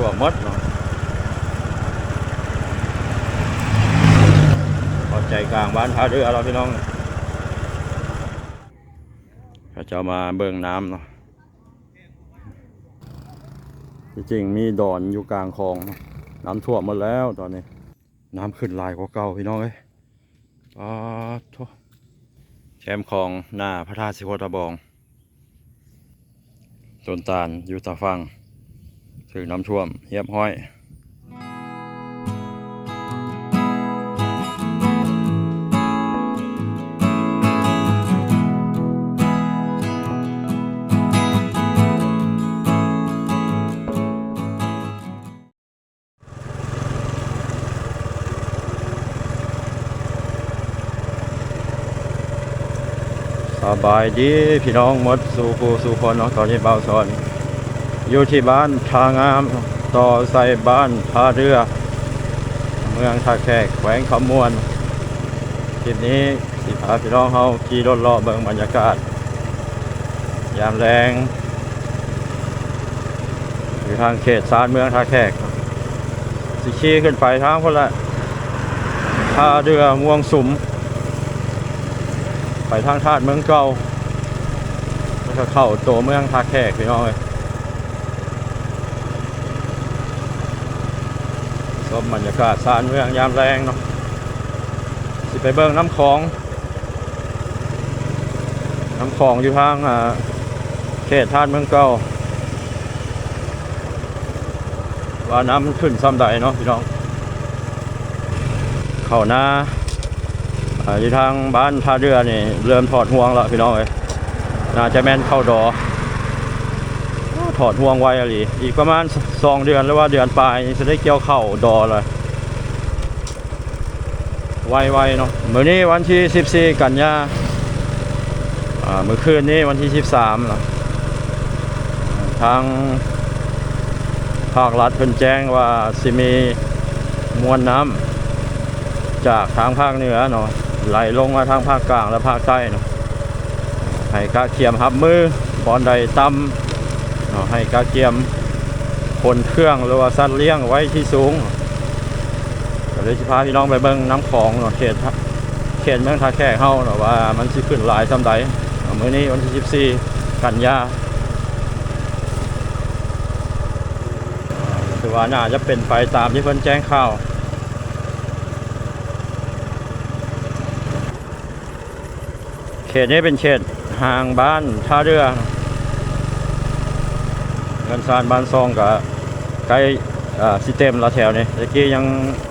ทั่วมดเนาะพอใจกลางบ้านท่าเรือเราพี่น้องเขาจะมาเบิ่งน้ำเนาะจริงมีดอนอยู่กลางคลอง น้ำท่วมหมดแล้วตอนนี้ น้ำขึ้นหลายกว่าเก่าพี่น้องเอ้ยอ๋อโทแคมคลองหน้าพระธาตุสิโคตะบองต้นตาลอยู่ตาฟัง ถึงน้ำท่วมเฮียบห้อยสบายดีพี่น้องหมดสู่ผู้สู่คนเนาะตอนนี้เบาสอน อยู่ที่บ้านทางาม ต่อใส่บ้านพาเรือ เมืองท่าแขกแขวงขมวนคลิปนี้สิพาพี่น้องเฮาขี่รถเลาะเบิ่งบรรยากาศ ยามแรงอยู่ทางเขตสารเมืองท่าแขก สิขี่ขึ้นไปทางคนละท่าเรือม่วงสุม ไปทางธาตุเมืองเก่าแล้วก็เข้าตัวเมืองท่าแขกพี่น้องเลย ชมบรรยากาศสารเมืองยามแรงเนาะสิไปเบิ่งน้ำคลอง น้ำคลองอยู่ทางอ่าเขตธาตุเมืองเก่าว่าน้ำขึ้นซ้ำใดเนาะพี่น้อง เข้าหน้าอยู่ทางบ้านท่าเรือนี่เริ่มถอดห่วงแล้วพี่น้องเอ้ยน่าจะแม่นเข้าดอ ถอดห่วงไว้อะไรอีกประมาณสองเดือนหรือว่าเดือนปลายจะได้เกี่ยวเข้าดอเลยไวๆเนาะมื้อนี้วันที่ 14 กันยาอ่ามื้อคืนนี้วันที่ 13เนาะทางภาครัฐเพิ่นแจ้งว่าสิมีมวลน้ำจากทางภาคเหนือเนาะไหลลงมาทางภาคกลางและภาคใต้เนาะให้กาเกียมหับมือบอนใดต่ำ เนาให้กาเกียมคนเครื่องหรือว่าสัตว์เลี้ยงไว้ที่สูงก็เลยสิพาพี่น้องไปเบิ่งน้ำของเนาะเขตเขตเมืองท่าแขกเฮาเนาะว่ามันสิขึ้นหลายซำใดเอามื้อนี้วันที่14กันยาถือว่าน่าจะเป็นไปตามที่เพิ่นแจ้งข่าวเขตนี้เป็นเขตห่างบ้านท่าเรือ เงินซานบ้านซองกับใกล้อ่าสิเต็มละแถวนี้ตะกี้ยัง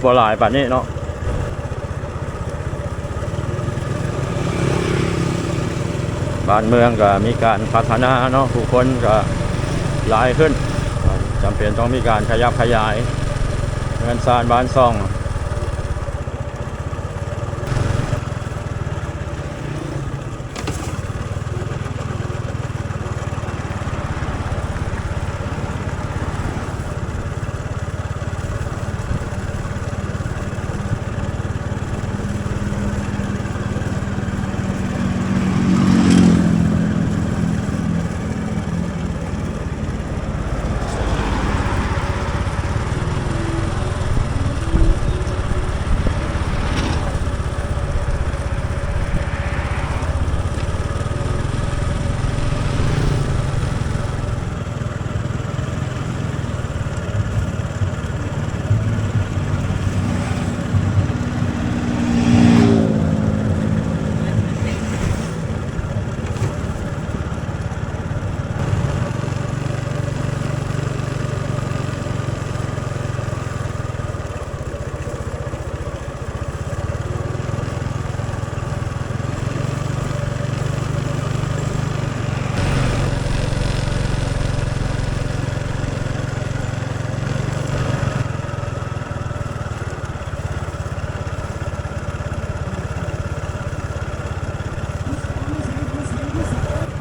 บ่หลายป่านนี้เนาะบ้านเมืองก็มีการพัฒนาเนาะผู้คนก็หลายขึ้นจำเป็นต้องมีการขยับขยายเงินซานบ้านซอง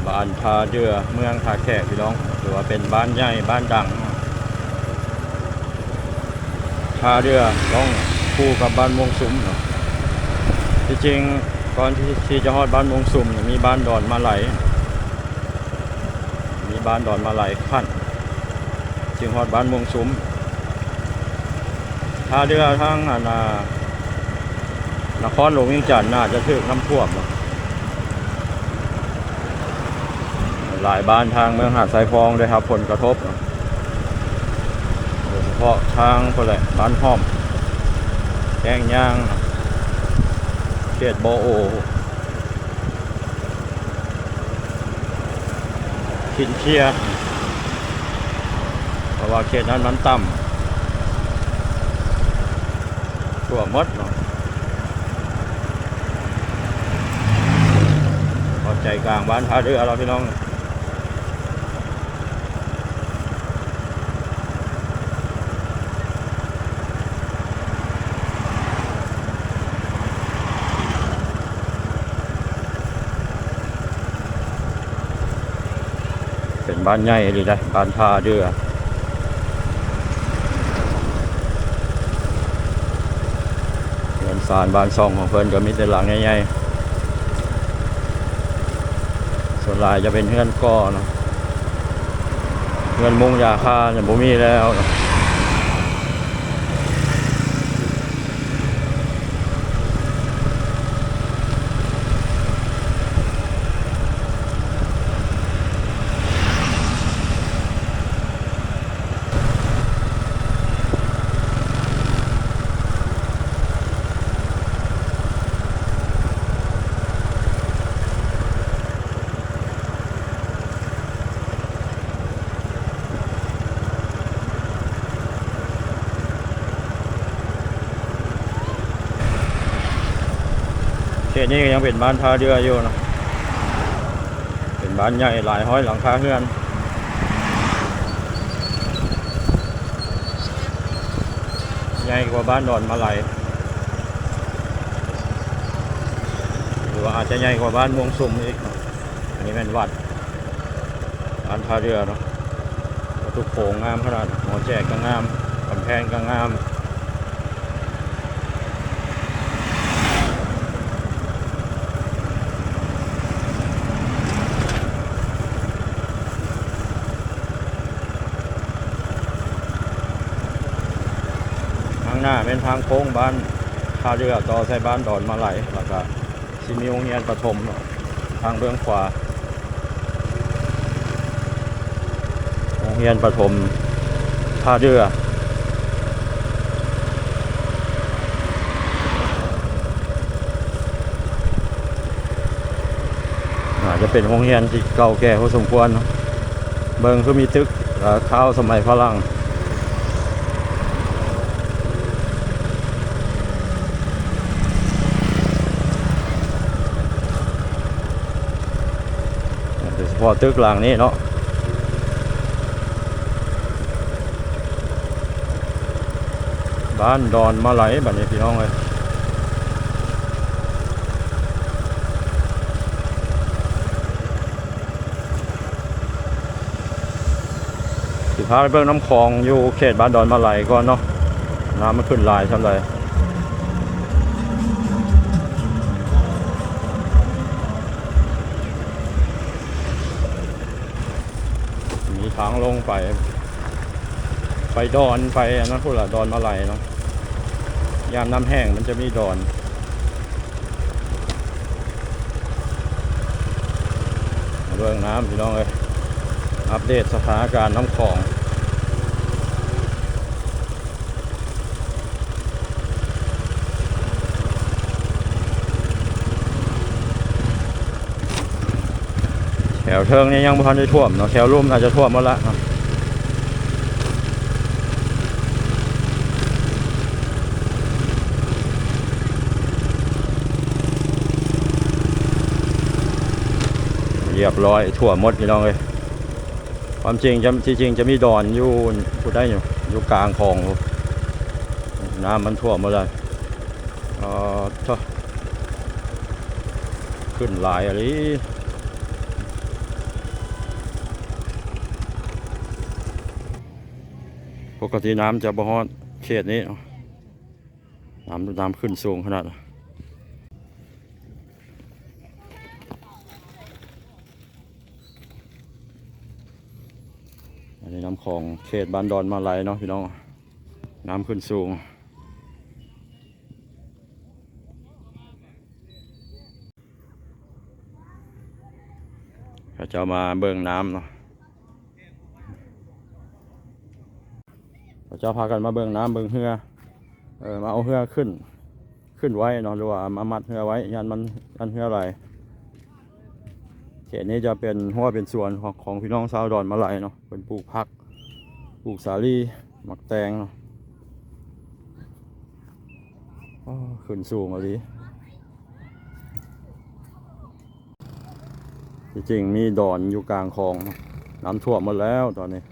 บ้านท่าเรือเมืองท่าแขกพี่น้องถือว่าเป็นบ้านใหญ่บ้านดังท่าเรือต้องคู่กับบ้านวงสุมเนาะที่จริงก่อนที่ที่จะฮอดบ้านวงสุมเนี่ยมีบ้านดอนมาไหล มีบ้านดอนมาไหลขั้นจึงฮอดบ้านวงสุมท่าเรือทั้งอันน่ะนครหลวงเวียงจันทน์น่าจะถึกน้ำท่วมเนาะ หลายบ้านทางเมืองหาดสายฟองได้ครับ ผลกระทบนะโดยเฉพาะทางคนแหละบ้านห้อมแกงย่างเขตโบโอขินเชียเพราะว่าเขตนั้นมันต่ำทั่วมดเนาะพอใจกลางบ้านท่าเรือเราพี่น้อง เป็นบ้านใหญ่ดีเลยบ้านท่าเรือเงินสารบ้านซองของเพิ่นก็มีแต่หลังใหญ่ๆส่วนลายจะเป็นเฮือนก้อเนาะเงินมุงยาคาเนี่ยบ่มีแล้วเนาะ เขตนี้ยังเป็นบ้านท่าเรืออยู่นะเป็นบ้านใหญ่หลายห้อยหลังคาเฮือนใหญ่กว่าบ้านดอนมาไหลายหรือว่าอาจจะใหญ่กว่าบ้านม่วงสุ่มอีกอันนี้เป็นวัดบ้านท่าเรือเนาะประตูโขงงามขนาดหมอแจกก็งามกำแพงก็งาม ทางหน้า เป็นทางโค้งบ้านท่าเรือต่อใส่บ้านดอนมาไหลแล้วก็สิมีโรงเรียนประถมทางเบื้องขวาโรงเรียนประถมท่าเรืออาจจะเป็นโรงเรียนที่เก่าแก่พอสมควรเนาะเบิ่งคือมีตึกข้าวสมัยฝรั่ง โดยเฉ พาะตึกหลังนี้เนาะบ้านดอนมาไหลบัดนี้พี่น้องเลยสิพาไปเบิ่งน้ำคลองอยู่เขตบ้านดอนมาไหลก่อนเนาะน้ำมันขึ้นลายช่ำไร มีทางลงไป ไปดอนไปอันนั้นพูดละดอนมาไหลเนาะยามน้ำแห้งมันจะมีดอนเรื่องน้ำพี่น้องเลยอัปเดตสถานการณ์น้ำคลอง ถวเทิงนี่ยังบ่ทันได้ท่วมเนาะแถวลุ่มอาจจะท่วมหมดละเรียบร้อยท่วมหมดพี่น้องเลยความจริงจะที่จริงจะมีดอนอยู่พูดได้อยู่อยู่กลางคลองน้ำมันท่วมหมดเลยเอ่อท่อขึ้นหลายอะไร ปกติน้ำจะบ่ฮอดเขตนี้ น้ำน้ำขึ้นสูงขนาดอันนี้น้ำของเขตบ้านดอนมาไหลเนาะพี่น้อง น้ำขึ้นสูงเขาจะมาเบิ่งน้ำเนาะ เจ้าพากันมาเบิ่งน้ำเบิ่งเรือเออมาเอาเรือขึ้น ขึ้นไว้เนาะหรือว่ามามัดเรือไว้ยันมันยันเรืออะไรเขตนี้จะเป็นหัวเป็นส่วนของของพี่น้องชาวดอนมะไหลเนาะเป็นปลูกผักปลูกสาลีหมักแตงเนาะขึ้นสูงเอาดิจริงมีดอนอยู่กลางคลองน้ำท่วมหมดแล้วตอนนี้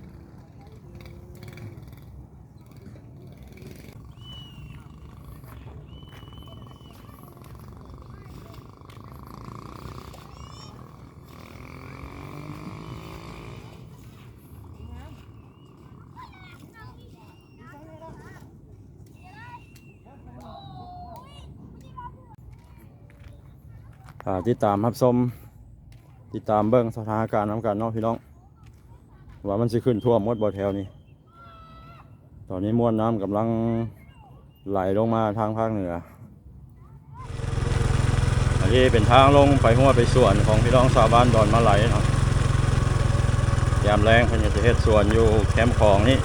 อ่าติดตามรับชมติดตามเบิ้งสถานการณ์น้ำกันเนาะพี่น้อง ว่ามันสิขึ้นท่วมมดบ่อแถวนี้ ตอนนี้มวลน้ำกำลังไหลลงมาทางภาคเหนือ อันนี้เป็นทางลงไปหัวไปสวนของพี่น้องชาวบ้านดอนมะไหลเนาะยามแรงเพิ่นก็จะเฮ็ดสวนอยู่แคมป์ของนี่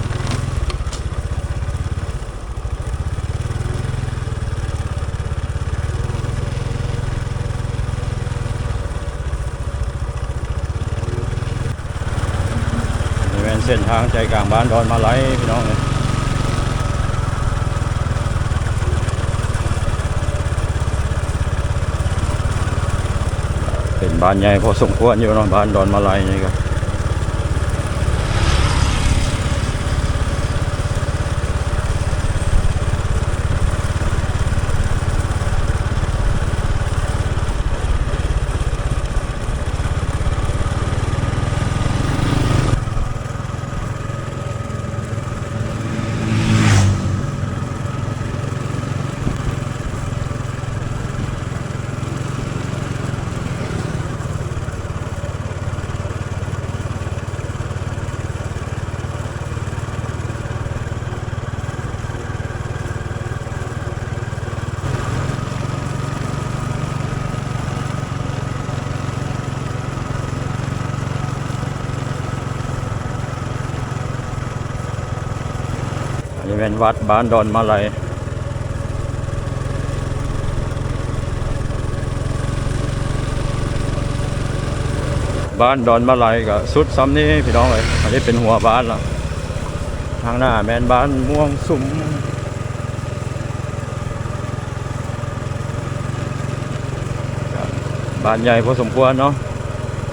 บริเวณเส้นทางใจกลางบ้านดอนมะไหลพี่น้องเลยเป็นบ้านใหญ่พอสมควรอยู่เนาะบ้านดอนมะไหลนี่ก็อับ นี้เป็นวัดบ้านดอนมะไหลบ้านดอนมะไหลก็สุดซ้ำนี้พี่น้องเลยอันนี้เป็นหัวบ้านละทางหน้าแมนบ้านม่วงสุมบ้านใหญ่พอสมควรเนาะ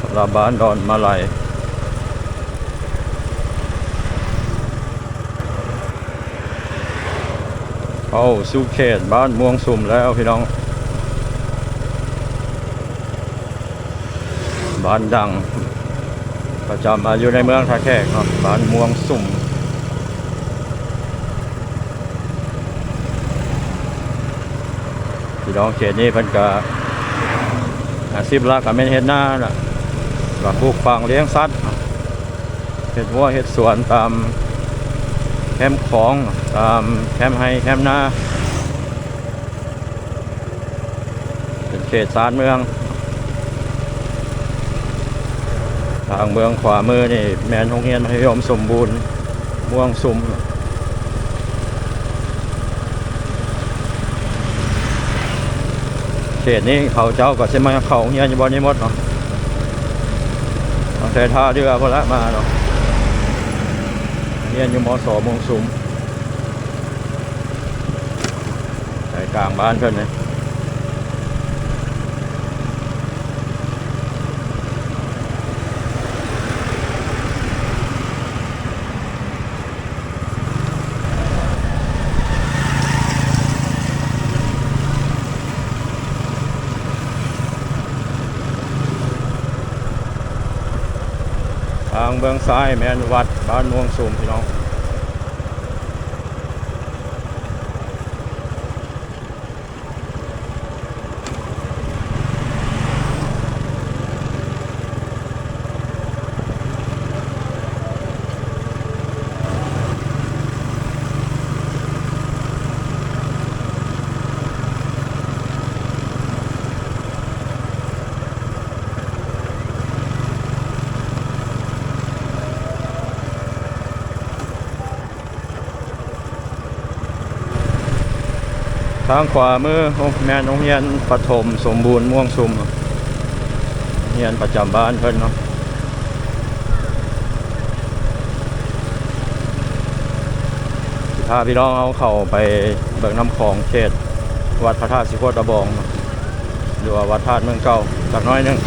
สำหรับบ้านดอนมะไห เข้าสู่เขตบ้านม่วงสุ่มแล้วพี่น้อง บ้านดัง ประจำมาอยู่ในเมืองท่าแขกเนาะบ้านม่วงสุ่มพี่น้องเขตนี้เพิ่นก็อาชีพหลักก็เป็นเฮ็ดนาน่ะก็ปลูกฝังเลี้ยงสัตว์เฮ็ดวัวเฮ็ดสวนตามแคมป์ของ ตามแคมป์ให้แคมนาเป็นเขตสารเมือง ทางเมืองขวามือนี่ แมนโรงเรียนมัธยมสมบูรณ์ ม่วงสุมเขตนี้เขาเจ้าก็จะมเขาเรียนอยู่บนนี้หมดเนาะตั้งแต่ท่าเรือพอละมาเนาะเรียนอยู่มสมงสุมใจ กลางบ้านเพื่อนเลยทางเบื้องซ้ายแมนวัดบ้านม่วงสูมพี่น้อง ทางขวามือโอ้แม่นโรงเรียนปฐมสมบูรณ์ม่วงซุมโรงเรียนประจำบ้านเพิ่นเนาะพาพี่น้องเอาเข้าไปเบิกน้ำของเขตวัดพระธาตุสิโคตรบอง หรือว่าวัดธาตุเมืองเก่าจักน้อยนึง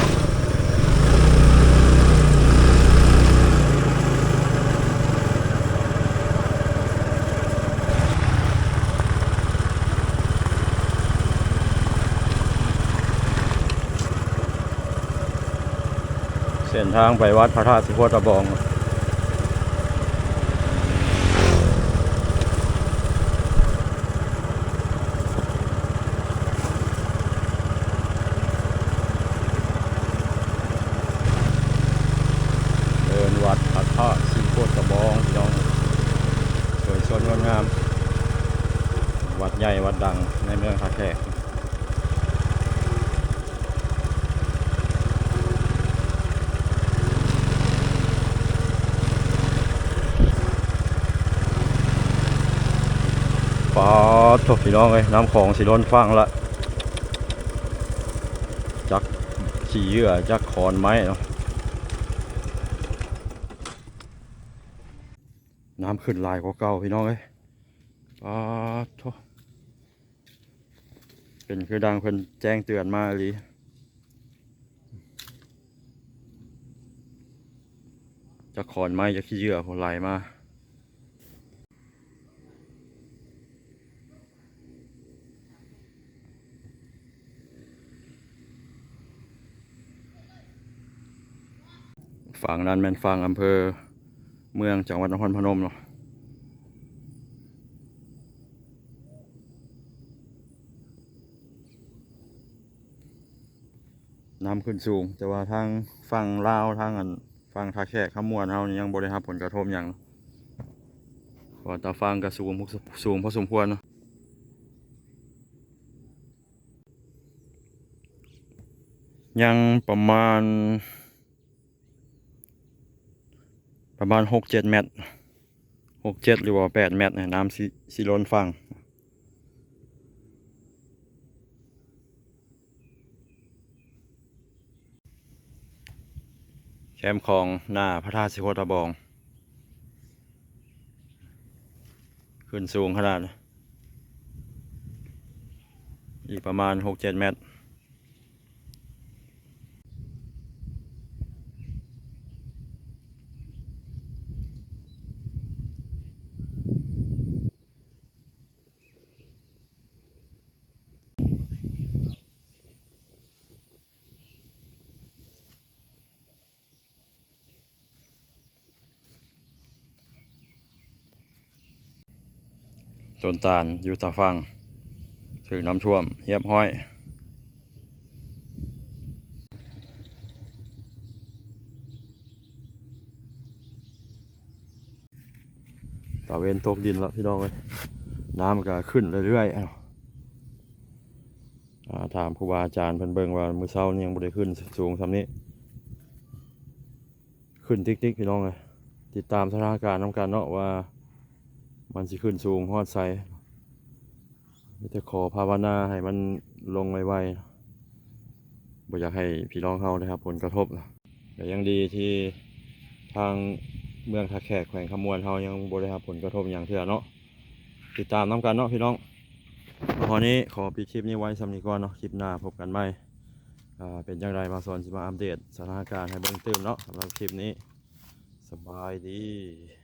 เส้นทางไปวัดพระธาตุสุโขตรบอง เดินวัดพระธาตุสิโคตรบองพี่น้องสวยสดงดงาม วัดใหญ่วัดดังในเมืองท่าแขก ปอดโถพี่น้องเลยน้ำของสีล้นฟังละจักขี่เยื่อจักขอนไม้เนาะน้ำขึ้นลายกว่าเก่าพี่น้องเลยปอดโถเป็นคือดังเพิ่นแจ้งเตือนมาอีหลีจักขอนไม้จักขี้เยื่อคนไหลมา ฝั่งนั้นเป็นฝั่งอำเภอเมืองจังหวัดนครพนมเนาะน้ำขึ้นสูง แต่ว่าทางฝั่งลาวทางอันฝั่งท่าแขกขมวนเฮานี่ยังบ่ได้รับผลกระทบหยังพราะว่าตาฟังก็สูงพสูงพอสมควรเนาะยังประมาณ ประมาณหกเจ็ดเมตรหกเจ็ดหรือว่าแปดเมตรเนี่ยน้ำสิสิล้นฝั่งแคมป์ของหน้าพระธาตุสิโคตรบอง ขึ้นสูงขนาดนี้อีกประมาณหกเจ็ดเมตร ต้นตาลอยู่ตาฟังถึงน้ำท่วมเยียบห้อย ตะเวนตกดินแล้วพี่น้องเลยน้ำมันก็ขึ้นเรื่อยๆอ้าอ่าถามครูบาอาจารย์เพิ่นเบิ่งว่ามือเช้านี่ยังบ่ได้ขึ้นสูงสำนี้ ขึ้นติ๊กๆพี่น้องเลยติดตามสถานการณ์น้ำกันเนาะว่า มันสิขึ้นสูงฮอดไซมีแต่ขอภาวนาให้มันลงไวๆบ่อยากให้พี่น้องเขาได้รับ ผลกระทบนะแต่ยังดีที่ทางเมืองท่าแขกแขวงขมวนเขายังบ่ได้รับผลกระทบอย่างเถื่อเนาะติดตามน้ำกันเนาะพี่น้องพอนนี้ขอปิดคลิปนี้ไว้สำนีก่อนเนาะคลิปหน้าพบกันใหม่เป็นอย่างไรมาสอนสิมาอัปเดตสถานการณ์ให้เบิ่งเติมเนาะสำหรับคลิปนี้สบายดี